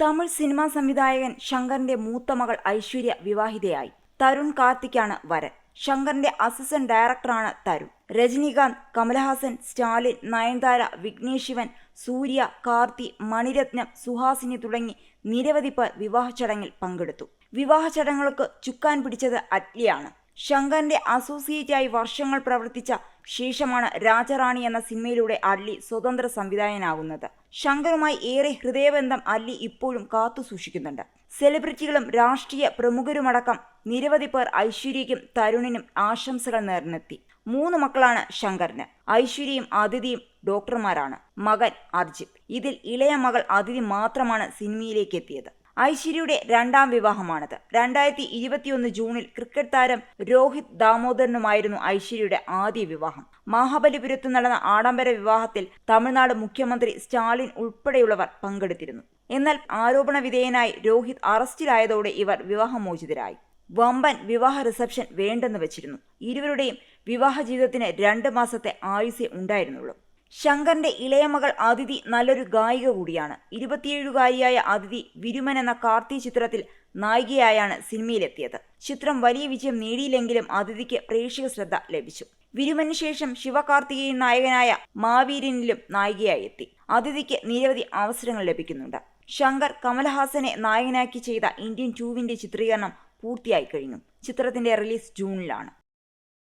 Tamil cinema സംവിധായകൻ ശങ്കറിന്റെ മൂത്ത മകൾ ഐശ്വര്യ വിവാഹിതയായി. തരുൺ കാർത്തിക്കാണ് വരൻ. ശങ്കറിന്റെ അസിസ്റ്റന്റ് ഡയറക്ടറാണ് തരുൺ. രജനീകാന്ത് കമലഹാസൻ സ്റ്റാലിൻ നയൻതാര വിഘ്നേഷ് ശിവൻ സൂര്യ കാർത്തി മണിരത്നം സുഹാസിനി തുടങ്ങി നിരവധി പേർ വിവാഹ ചടങ്ങിൽ പങ്കെടുത്തു. വിവാഹ ചടങ്ങുകൾക്ക് ചുക്കാൻ പിടിച്ചത് അറ്റ്ലിയാണ്. ശങ്കറിന്റെ അസോസിയേറ്റായി വർഷങ്ങൾ പ്രവർത്തിച്ച ശേഷമാണ് രാജറാണി എന്ന സിനിമയിലൂടെ അല്ലി സ്വതന്ത്ര സംവിധായകനാകുന്നത്. ശങ്കറുമായി ഏറെ ഹൃദയബന്ധം അല്ലി ഇപ്പോഴും കാത്തു സൂക്ഷിക്കുന്നുണ്ട്. സെലിബ്രിറ്റികളും രാഷ്ട്രീയ പ്രമുഖരുമടക്കം നിരവധി പേർ ഐശ്വര്യയ്ക്കും തരുണിനും ആശംസകൾ നേർന്നെത്തി. മൂന്ന് മക്കളാണ് ശങ്കറിന്. ഐശ്വര്യയും അതിഥിയും ഡോക്ടർമാരാണ്. മകൻ അർജിത് ഇതിൽ ഇളയ മകൾ അതിഥി മാത്രമാണ് സിനിമയിലേക്ക് എത്തിയത്. ഐശ്വര്യയുടെ രണ്ടാം വിവാഹമാണത്. രണ്ടായിരത്തി ഇരുപത്തിയൊന്ന് ജൂണിൽ ക്രിക്കറ്റ് താരം രോഹിത് ദാമോദരനുമായിരുന്നു ഐശ്വര്യയുടെ ആദ്യ വിവാഹം. മഹാബലിപുരത്ത് നടന്ന ആഡംബര വിവാഹത്തിൽ തമിഴ്നാട് മുഖ്യമന്ത്രി സ്റ്റാലിൻ ഉൾപ്പെടെയുള്ളവർ പങ്കെടുത്തിരുന്നു. എന്നാൽ ആരോപണ വിധേയനായി രോഹിത് അറസ്റ്റിലായതോടെ ഇവർ വിവാഹമോചിതരായി. വമ്പൻ വിവാഹ റിസപ്ഷൻ വേണ്ടെന്ന് വെച്ചിരുന്നു. ഇരുവരുടെയും വിവാഹ ജീവിതത്തിന് രണ്ട് മാസത്തെ ആയുസേ ഉണ്ടായിരുന്നുള്ളൂ. ശങ്കറിന്റെ ഇളയ മകൾ അതിഥി നല്ലൊരു ഗായിക കൂടിയാണ്. ഇരുപത്തിയേഴുകാരിയായ അതിഥി വിരുമൻ എന്ന കാർത്തി ചിത്രത്തിൽ നായികയായാണ് സിനിമയിലെത്തിയത്. ചിത്രം വലിയ വിജയം നേടിയില്ലെങ്കിലും അതിഥിക്ക് പ്രേക്ഷക ശ്രദ്ധ ലഭിച്ചു. വിരുമന് ശേഷം ശിവകാർത്തികേയൻ നായകനായ മാവീരനിലും നായികയായി എത്തി അതിഥിക്ക് നിരവധി അവസരങ്ങൾ ലഭിക്കുന്നുണ്ട്. ശങ്കർ കമൽഹാസനെ നായകനാക്കി ചെയ്ത ഇന്ത്യൻ ടൂവിന്റെ ചിത്രീകരണം പൂർത്തിയായി കഴിഞ്ഞു. ചിത്രത്തിന്റെ റിലീസ് ജൂണിലാണ്.